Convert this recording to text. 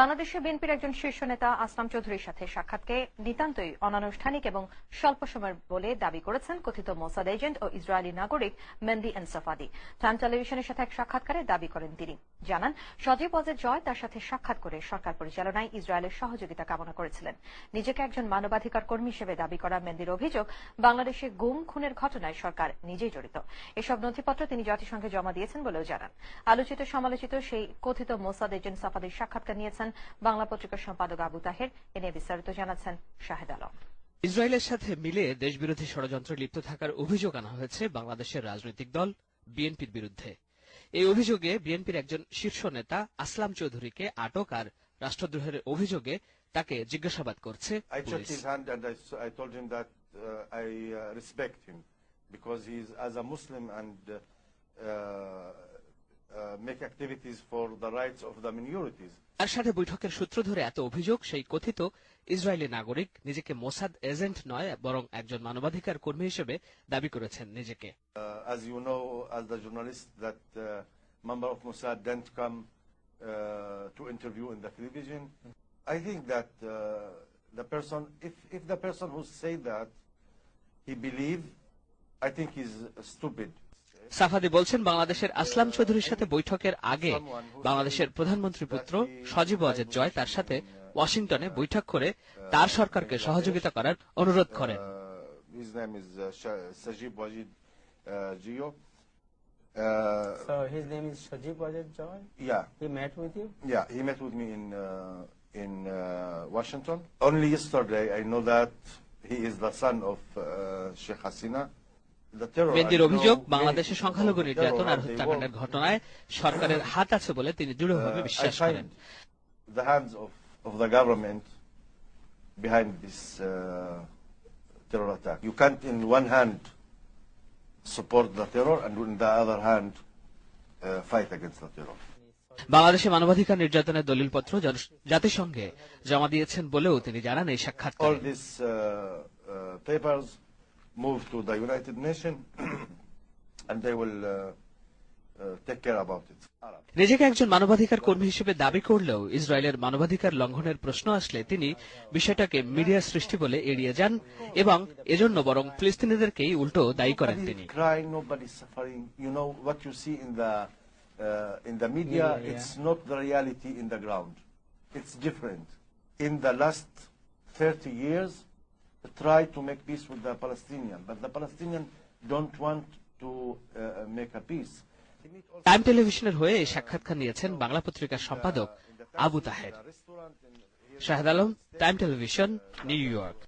বাংলাদেশে বিএনপির একজন শীর্ষ নেতা আসলাম চৌধুরীর সাথে সাক্ষাৎকে নিতান্তই অনানুষ্ঠানিক এবং স্বল্প সময়ের বলে দাবি করেছেন কথিত মোসাদ এজেন্ট ও ইসরায়েলি নাগরিক মেন্দি এনসাফাদি। টাইম টেলিভিশনের সাথে এক সাক্ষাৎকারে দাবি করেন তিনি। জানান, সজীব ওয়াজের জয় তার সাথে সাক্ষাৎ করে সরকার পরিচালনায় ইসরায়েলের সহযোগিতা কামনা করেছিলেন। নিজেকে একজন মানবাধিকার কর্মী হিসেবে দাবি করা মেন্দির অভিযোগ বাংলাদেশে গুম, খুনের ঘটনায় সরকার নিজেই জড়িত। এসব নথিপত্র তিনি জাতিসংঘে জমা দিয়েছেন বলেও জানান। আলোচিত সমালোচিত সেই কথিত মোসাদ এজেন্ট সাফাদির সাক্ষাৎকার নিয়েছেন বাংলা পত্রিকার সম্পাদক আবু তাহের। এ নিয়ে বিস্তারিত জানাচ্ছেন শাহেদ আলম। ইসরায়েলের সাথে মিলে দেশবিরোধী ষড়যন্ত্রে লিপ্ত থাকার অভিযোগ আনা হয়েছে বাংলাদেশের রাজনৈতিক দল বিএনপির বিরুদ্ধে। এই অভিযোগে বিএনপির একজন শীর্ষ নেতা আসলাম চৌধুরীকে আটক আর রাষ্ট্রদ্রোহের অভিযোগে তাকে জিজ্ঞাসাবাদ করছে I respect him because as a Muslim and uh, uh, make activities for the rights of the minorities. সাথে বৈঠকের সূত্র ধরে এত অভিযোগ সেই কথিত ইসরায়েলি নাগরিক নিজেকে মোসাদ এজেন্ট নয় বরং একজন মানবাধিকার কর্মী হিসেবে দাবি করেছেন নিজেকে Uh, as you know, as the journalist, that uh, member of Mossad didn't come uh, to interview in the television. I think that uh, the person, if, if the person who say that, he believe, I think he's stupid. Safadi বলছেন বাংলাদেশের আসলাম চৌধুরীর সাথে বৈঠকের আগে বাংলাদেশের প্রধানমন্ত্রী পুত্র সজীব ওয়াজেদ জয় তার সাথে ওয়াশিংটনে বৈঠক করে তার সরকারকে সহযোগিতা করার অনুরোধ করেন। In uh, Washington. Only yesterday I know that he is the son of uh, Sheikh Hasina. মেন্দির অভিযোগ বাংলাদেশে সংখ্যালঘু নির্যাতন আর হত্যাকাণ্ডের ঘটনায় সরকারের হাত আছে বলে তিনি দৃঢ়ভাবে বিশ্বাস করেন। বাংলাদেশে মানবাধিকার নির্যাতনের দলিল পত্র জাতিসংঘে জমা দিয়েছেন বলেও তিনি জানান এই সাক্ষাৎকার। move to the United Nations and they will নিজেকে একজন মানবাধিকার কর্মী হিসেবে দাবি করলেও ইসরায়েলের মানবাধিকার লঙ্ঘনের প্রশ্ন আসলে তিনি বিষয়টাকে মিডিয়া সৃষ্টি বলে এড়িয়ে যান এবং এজন্য বরং ফিলিস্তিনিদেরকেই উল্টো দায়ী করেন তিনি। Years try to make peace with the Palestinian, but the Palestinian don't want to uh, make a peace. Time টেলিভিশনের হয়ে সাক্ষাৎকার নিয়েছেন বাংলা পত্রিকার সম্পাদক Abu Taher Shahed Alam Time television New York